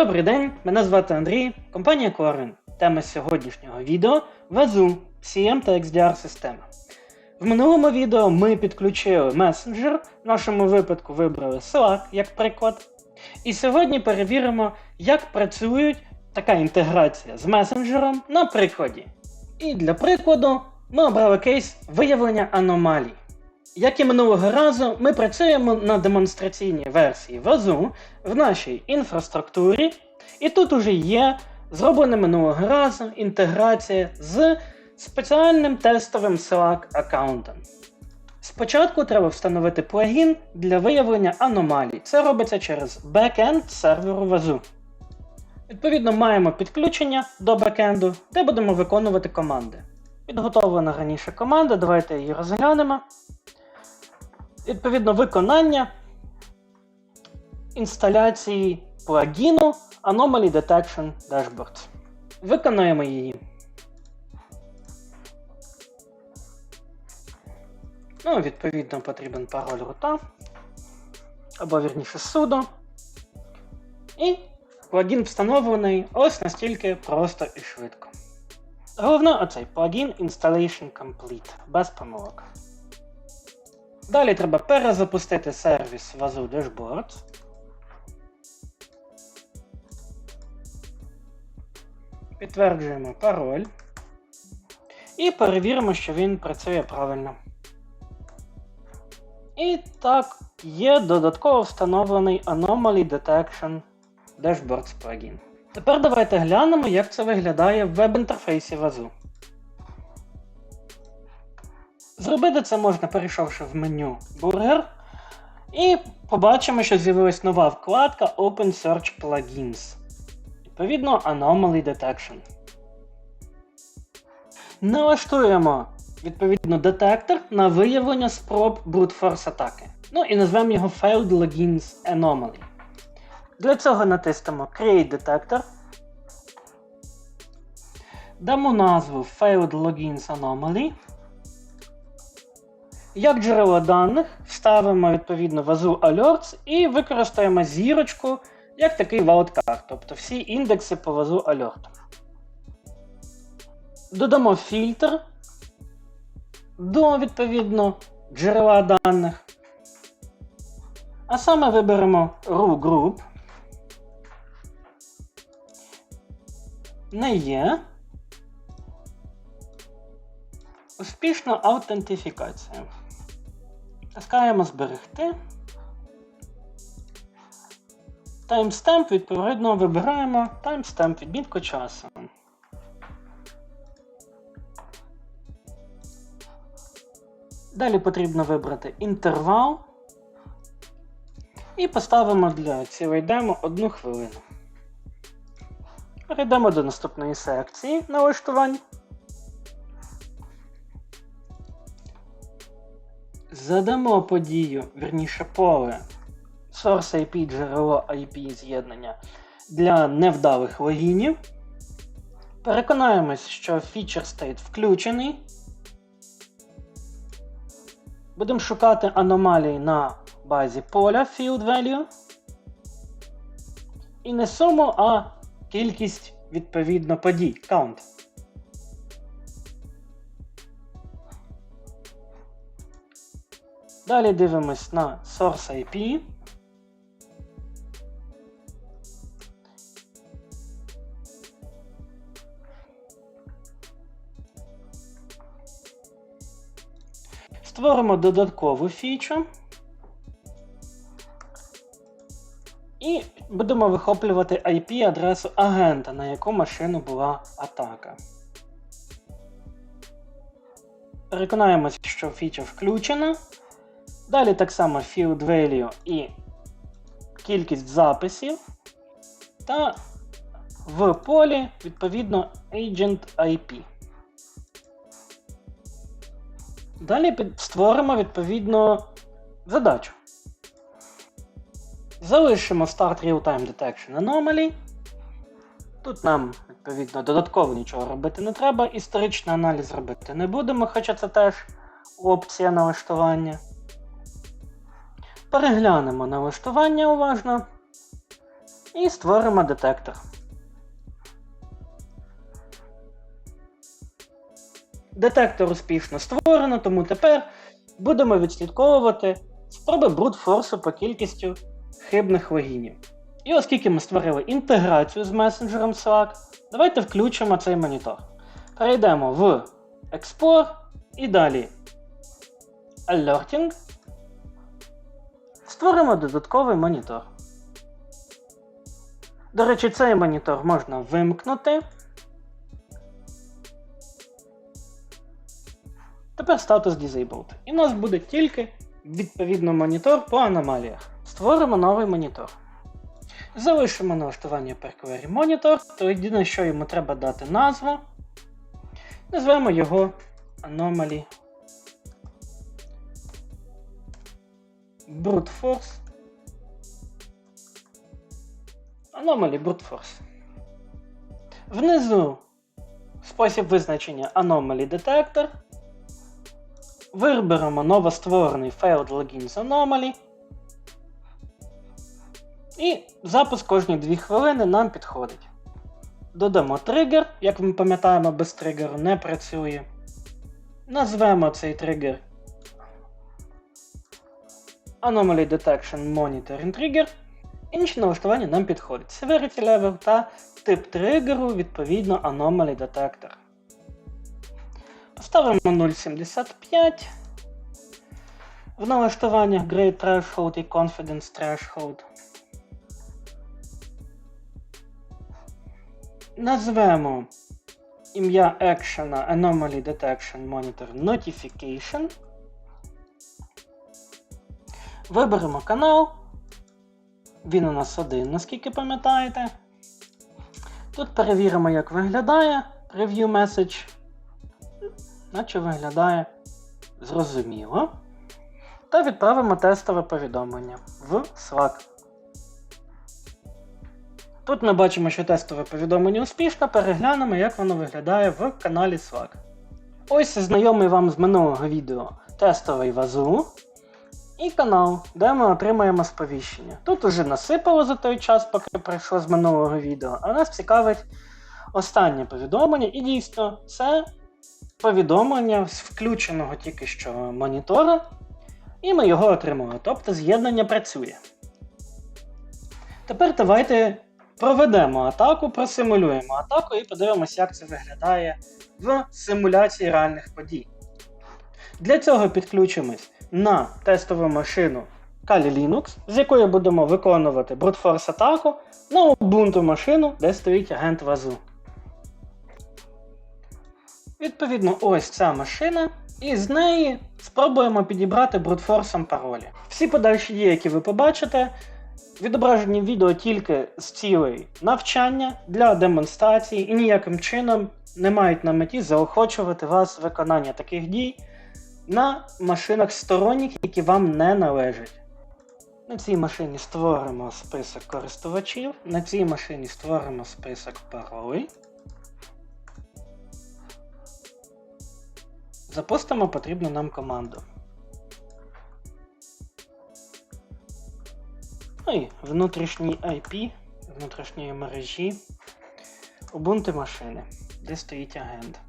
Добрий день, мене звати Андрій, компанія Corvin. Тема сьогоднішнього відео Вазу, CM та XDR система. В минулому відео ми підключили месенджер, в нашому випадку вибрали Slack як приклад. І сьогодні перевіримо, як працює така інтеграція з месенджером на прикладі. І для прикладу ми обрали кейс виявлення аномалій. Як і минулого разу, ми працюємо на демонстраційній версії Вазу в нашій інфраструктурі, і тут уже є зроблена минулого разу інтеграція з спеціальним тестовим Slack аккаунтом. Спочатку треба встановити плагін для виявлення аномалій. Це робиться через бекенд серверу Вазу. Відповідно, маємо підключення до бекенду, де будемо виконувати команди. Підготовлена раніше команда, давайте її розглянемо. Відповідно, виконання інсталяції плагіну Anomaly Detection Dashboard. Виконаємо її. Ну, відповідно, потрібен пароль рута. Або вірніше sudo. І плагін встановлений ось настільки просто і швидко. Головне оцей плагін Installation Complete без помилок. Далі треба перезапустити сервіс Wazoo Dashboard. Підтверджуємо пароль. І перевіримо, що він працює правильно. І так, є додатково встановлений Anomaly Detection Dashboards плагін. Тепер давайте глянемо, як це виглядає в веб-інтерфейсі Wazoo. Зробити це можна, перейшовши в меню Burger. І побачимо, що з'явилась нова вкладка Open Search Plugins. Відповідно, Anomaly Detection. Налаштуємо відповідно детектор на виявлення спроб brute force атаки. Ну і назвемо його Failed Logins Anomaly. Для цього натиснемо Create Detector. Дамо назву Failed Logins Anomaly. Як джерело даних вставимо відповідно вазу Alerts і використаємо зірочку як такий wildcard, тобто всі індекси по вазу Alert. Додамо фільтр до відповідно джерела даних. А саме виберемо RU Group. Не є. Успішна аутентифікація. Таскаємо зберегти. Таймстемп, відповідно, вибираємо таймстемп відмітку часу. Далі потрібно вибрати інтервал. І поставимо для цілої демо одну хвилину. Перейдемо до наступної секції налаштувань. Задамо подію, верніше поле Source IP джерело IP з'єднання для невдалих логінів. Переконаємось, що Feature State включений. Будемо шукати аномалії на базі поля Field Value. І не суму, а кількість відповідно подій. Count. Далі дивимось на Source IP. Створимо додаткову фічу. І будемо вихоплювати IP-адресу агента, на яку машину була атака. Переконаємось, що фіча включена. Далі так само field value і кількість записів. Та в полі, відповідно, agent IP. Далі створимо відповідно задачу. Залишимо Start Real-Time Detection Anomaly. Тут нам, відповідно, додатково нічого робити не треба. Історичний аналіз робити не будемо, хоча це теж опція налаштування. Переглянемо налаштування уважно. І створимо детектор. Детектор успішно створено, тому тепер будемо відслідковувати спроби брутфорсу по кількістю хибних логінів. І оскільки ми створили інтеграцію з месенджером Slack, давайте включимо цей монітор. Перейдемо в Export і далі Alerting. Створимо додатковий монітор. До речі, цей монітор можна вимкнути. Тепер статус Disabled. І у нас буде тільки відповідно монітор по аномаліях. Створимо новий монітор. Залишимо налаштування per query Monitor, то єдине, що йому треба дати назву. Назвемо його Anomaly Brute Force. Anomaly Brute Force. Внизу спосіб визначення Anomaly Detector. Виберемо новостворений Failed Logins Anomaly. І запуск кожні 2 хвилини нам підходить. Додамо тригер, як ми пам'ятаємо, без тригеру не працює. Назвемо цей тригер Anomaly Detection Monitoring Trigger. Інші налаштування нам підходять. Severity Level та тип тригеру, відповідно, Anomaly Detector. Поставимо 0.75. В налаштуваннях Grade Threshold і Confidence Threshold. Назвемо ім'я екшена Anomaly Detection Monitor Notification. Виберемо канал. Він у нас один, наскільки пам'ятаєте. Тут перевіримо, як виглядає Review Message. Наче виглядає зрозуміло. Та відправимо тестове повідомлення в Slack. Тут ми бачимо, що тестове повідомлення успішно, переглянемо, як воно виглядає в каналі Slack. Ось знайомий вам з минулого відео тестовий вазу і канал, де ми отримаємо сповіщення. Тут уже насипало за той час, поки пройшло з минулого відео, а нас цікавить останнє повідомлення, і дійсно це повідомлення з включеного тільки що монітора, і ми його отримали. Тобто з'єднання працює. Tепер давайте проведемо атаку, просимулюємо атаку і подивимося, як це виглядає в симуляції реальних подій. Для цього підключимось на тестову машину Kali Linux, з якої будемо виконувати Brute атаку на Ubuntu машину, де стоїть агент вазу. Відповідно, ось ця машина, і з неї спробуємо підібрати брутфорсом паролі. Всі подальші дії, які ви побачите, відображені в відео тільки з цілей навчання для демонстрації і ніяким чином не мають на меті заохочувати вас виконання таких дій на машинах сторонніх, які вам не належать. На цій машині створимо список користувачів, на цій машині створимо список паролей. Запустимо потрібну нам команду. Ну і внутрішній IP внутрішньої мережі Ubuntu машини, де стоїть агент.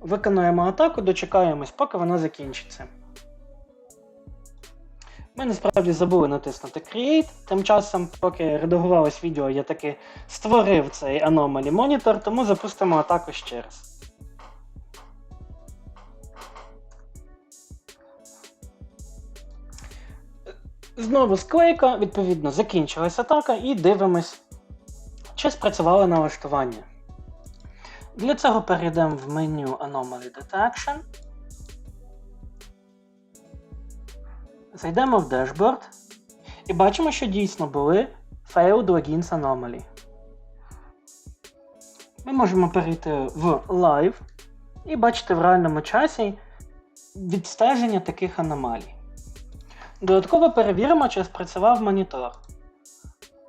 Виконуємо атаку, дочекаємось, поки вона закінчиться. Ми насправді забули натиснути Create. Тим часом, поки редагувалось відео, я таки створив цей Anomaly Monitor, тому запустимо атаку ще раз. Знову склейка, відповідно, закінчилась атака і дивимось, чи спрацювало налаштування. Для цього перейдемо в меню Anomaly Detection. Зайдемо в Dashboard і бачимо, що дійсно були Failed Logins Anomaly. Ми можемо перейти в Live і бачити в реальному часі відстеження таких аномалій. Додатково перевіримо, чи спрацював монітор.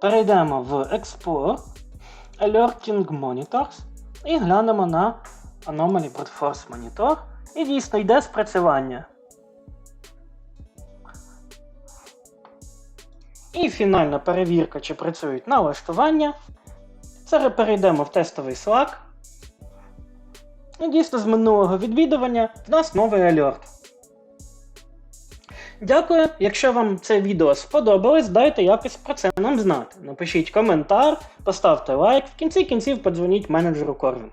Перейдемо в Export, Alerting Monitors і глянемо на Anomaly Brute Force Monitor. І дійсно йде спрацювання. І фінальна перевірка, чи працюють налаштування. Зараз перейдемо в тестовий Slack. І дійсно з минулого відвідування в нас новий альорт. Дякую. Якщо вам це відео сподобалось, дайте якось про це нам знати. Напишіть коментар, поставте лайк, в кінці кінців подзвоніть менеджеру Корвін.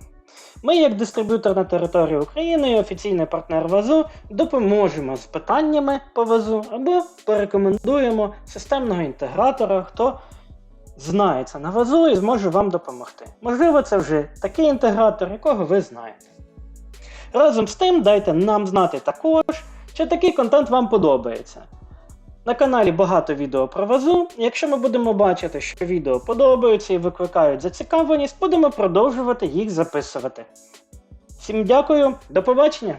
Ми, як дистриб'ютор на території України і офіційний партнер ВАЗу, допоможемо з питаннями по ВАЗу або порекомендуємо системного інтегратора, хто знається на ВАЗу і зможе вам допомогти. Можливо, це вже такий інтегратор, якого ви знаєте. Разом з тим, дайте нам знати також, чи такий контент вам подобається. На каналі багато відео про вазу. Якщо ми будемо бачити, що відео подобаються і викликають зацікавленість, будемо продовжувати їх записувати. Всім дякую, до побачення!